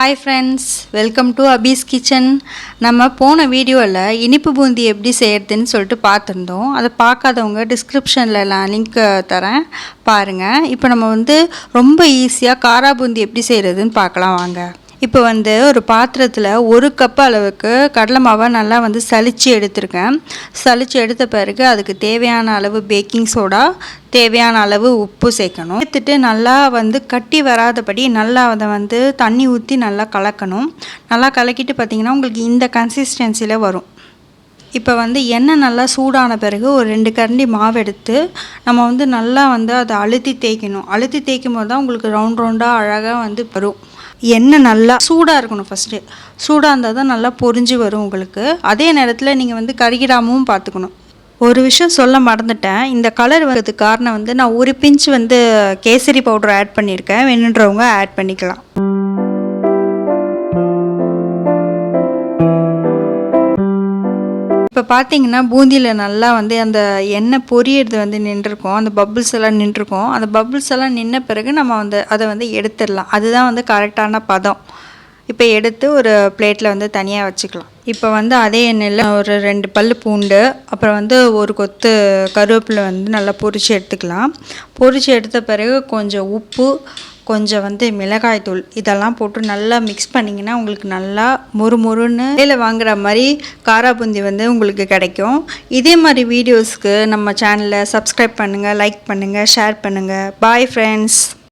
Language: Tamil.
Hi friends welcome to Abhi's kitchen நம்ம போன வீடியோவில் இனிப்பு பூந்தி எப்படி செய்கிறதுன்னு சொல்லிட்டு பார்த்துருந்தோம். அதை பார்க்காதவங்க டிஸ்கிரிப்ஷனில் நான் லிங்க் தரேன். பாருங்கள் இப்போ நம்ம வந்து ரொம்ப ஈஸியாக காரா பூந்தி எப்படி செய்கிறதுன்னு பார்க்கலாம் வாங்க. இப்போ வந்து ஒரு பாத்திரத்தில் ஒரு கப் அளவுக்கு கடலை மாவை நல்லா வந்து சளிச்சு எடுத்திருக்கேன். சளிச்சு எடுத்த பிறகு அதுக்கு தேவையான அளவு பேக்கிங் சோடா தேவையான அளவு உப்பு சேர்க்கணும். சேர்த்துட்டு நல்லா வந்து கட்டி வராதபடி நல்லா அதை வந்து தண்ணி ஊற்றி நல்லா கலக்கணும். நல்லா கலக்கிட்டு பார்த்திங்கன்னா உங்களுக்கு இந்த கன்சிஸ்டன்சியில் வரும். இப்போ வந்து எண்ணெய் நல்லா சூடான பிறகு ஒரு ரெண்டு கரண்டி மாவு எடுத்து நம்ம வந்து நல்லா வந்து அதை அழுத்தி தேய்க்கணும். அழுத்தி தேய்க்கும் போது தான் உங்களுக்கு ரவுண்ட் ரவுண்டாக அழகாக வந்து வரும். எண்ணெய் நல்லா சூடாக இருக்கணும் ஃபஸ்ட்டு சூடாக இருந்தால் தான் நல்லா பொரிஞ்சு வரும் உங்களுக்கு. அதே நேரத்தில் நீங்கள் வந்து கருகிடாமவும் பார்த்துக்கணும் ஒரு விஷயம் சொல்ல மறந்துட்டேன். இந்த கலர் வரதுக்கு காரணம் வந்து நான் ஒரு பிஞ்ச் வந்து கேசரி பவுடர் ஆட் பண்ணியிருக்கேன். வேணுன்றவங்க ஆட் பண்ணிக்கலாம். இப்போ பார்த்தீங்கன்னா பூந்தியில் நல்லா வந்து அந்த எண்ணெய் பொரியறது வந்து நின்றுருக்கும். அந்த பப்புள்ஸ் எல்லாம் நின்றுருக்கும். அந்த பப்புள்ஸ் எல்லாம் நின்ன பிறகு நம்ம வந்து அதை வந்து எடுத்துடலாம். அதுதான் வந்து கரெக்டான பதம். இப்போ எடுத்து ஒரு பிளேட்டில் வந்து தனியாக வச்சுக்கலாம். இப்போ வந்து அதே எண்ணெயில் ஒரு ரெண்டு பல் பூண்டு அப்புறம் வந்து ஒரு கொத்து கருவேப்பிலை வந்து நல்லா பொரித்து எடுத்துக்கலாம். பொரித்து எடுத்த பிறகு கொஞ்சம் உப்பு கொஞ்சம் வந்து மிளகாய் தூள் இதெல்லாம் போட்டு நல்லா மிக்ஸ் பண்ணிங்கன்னா உங்களுக்கு நல்லா மொறு மொறுன்னு கடையில் வாங்குற மாதிரி காராபூந்தி வந்து உங்களுக்கு கிடைக்கும். இதே மாதிரி வீடியோஸ்க்கு நம்ம சேனலை சப்ஸ்கிரைப் பண்ணுங்கள் லைக் பண்ணுங்கள் ஷேர் பண்ணுங்கள் பாய் ஃப்ரெண்ட்ஸ்